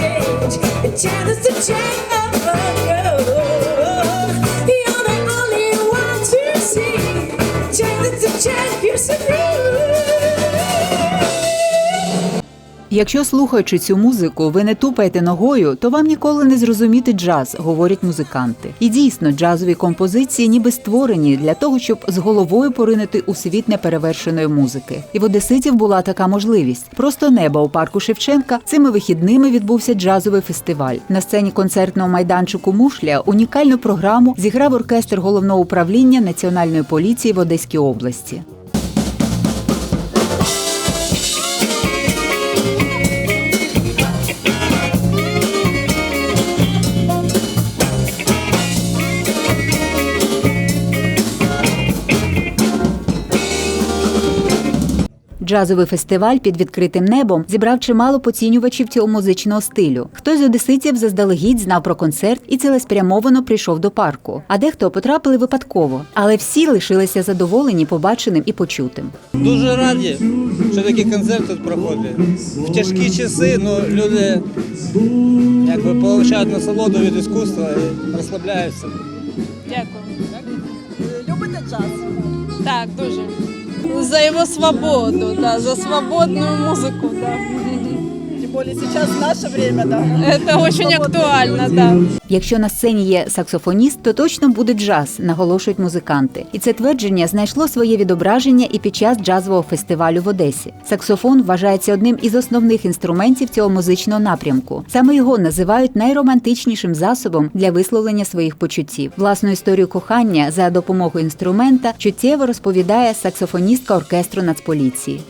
change. A chance to change. Якщо слухаючи цю музику, ви не тупаєте ногою, то вам ніколи не зрозуміти джаз, говорять музиканти. І дійсно, джазові композиції ніби створені для того, щоб з головою поринути у світ неперевершеної музики. І в одеситів була така можливість. Просто неба у парку Шевченка цими вихідними відбувся джазовий фестиваль. На сцені концертного майданчику Мушля унікальну програму зіграв оркестр головного управління Національної поліції в Одеській області. Джазовий фестиваль під відкритим небом зібрав чимало поцінювачів цього музичного стилю. Хтось з одеситів заздалегідь знав про концерт і цілеспрямовано прийшов до парку. А дехто потрапили випадково, але всі лишилися задоволені побаченим і почутим. Дуже раді, що такі концерти тут проходять. В тяжкі часи ну, люди якби отримують насолоду від іскусства і розслабляються. Дякую. Любите час? Так, дуже. За його свободу, да, за свободную музыку, да. Более сейчас наше время, да. Это очень актуально, да. Якщо на сцені є саксофоніст, то точно буде джаз, наголошують музиканти. І це твердження знайшло своє відображення і під час джазового фестивалю в Одесі. Саксофон вважається одним із основних інструментів цього музичного напрямку. Саме його називають найромантичнішим засобом для висловлення своїх почуттів. Власну історію кохання за допомогою інструмента чуттєво розповідає саксофоністка оркестру Нацполіції.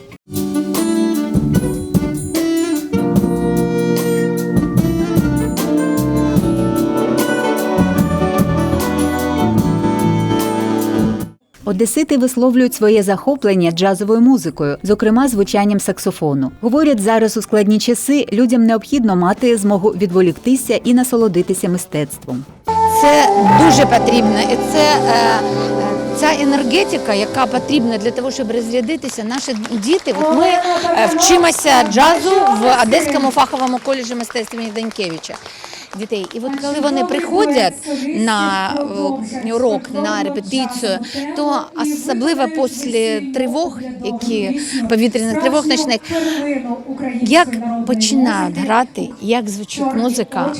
Одесити висловлюють своє захоплення джазовою музикою, зокрема звучанням саксофону. Говорять, зараз у складні часи людям необхідно мати змогу відволіктися і насолодитися мистецтвом. Це дуже потрібно, і це е, ця енергетика, яка потрібна для того, щоб розрядитися. Наші діти. От ми е, вчимося джазу в Одеському фаховому коледжі мистецтв Данькевича. Дітей, і от коли вони приходять на е, урок, на репетицію, то особливо після тривог, які повітряних тривог ночних, як починають грати, як звучить музика,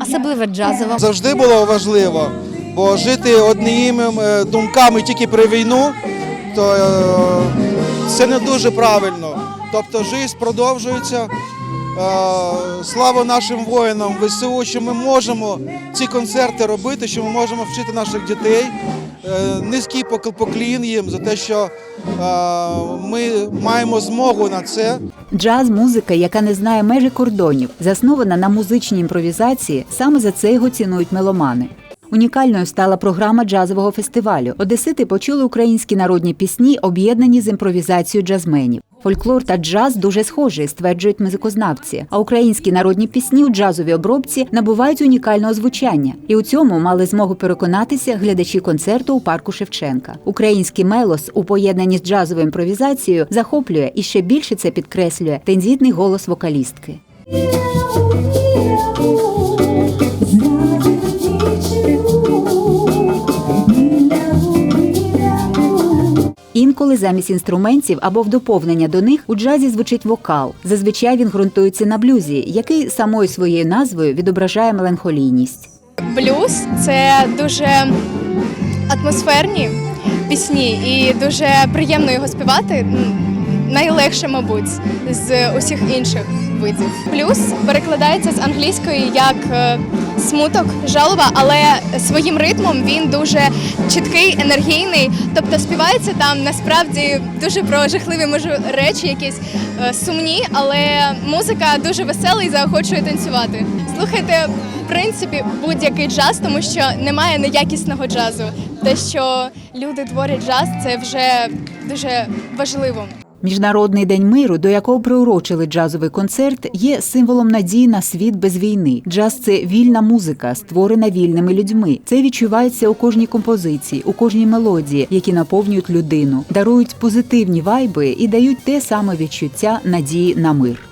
особливо джазова. завжди було важливо, бо жити одніми е, думками тільки про війну, то е, це не дуже правильно. Тобто життя продовжується. Е, Слава нашим воїнам ВСУ, що ми можемо ці концерти робити, що ми можемо вчити наших дітей. Е, Низький пок- поклін їм за те, що е, ми маємо змогу на це. Джаз музика, яка не знає межі кордонів, заснована на музичній імпровізації. Саме за це його цінують меломани. Унікальною стала програма джазового фестивалю. Одесити почули українські народні пісні, об'єднані з імпровізацією джазменів. Фольклор та джаз дуже схожі, стверджують музикознавці. А українські народні пісні у джазовій обробці набувають унікального звучання. І у цьому мали змогу переконатися глядачі концерту у парку Шевченка. Український мелос у поєднанні з джазовою імпровізацією захоплює і ще більше це підкреслює тензітний голос вокалістки. Інколи замість інструментів або в доповнення до них у джазі звучить вокал. Зазвичай він ґрунтується на блюзі, який самою своєю назвою відображає меланхолійність. Блюз це дуже атмосферні пісні і дуже приємно його співати. Найлегше, мабуть, з усіх інших видів. Блюз перекладається з англійської як е, смуток, жалоба, але своїм ритмом він дуже чіткий, енергійний. Тобто співається там насправді дуже про жахливі може речі, якісь е, сумні, але музика дуже весела і заохочує танцювати. Слухайте, в принципі, будь-який джаз, тому що немає неякісного джазу. Те, що люди творять джаз, це вже дуже важливо. Міжнародний день миру, до якого приурочили джазовий концерт, є символом надії на світ без війни. Джаз це вільна музика, створена вільними людьми. Це відчувається у кожній композиції, у кожній мелодії, які наповнюють людину, дарують позитивні вайби і дають те саме відчуття надії на мир.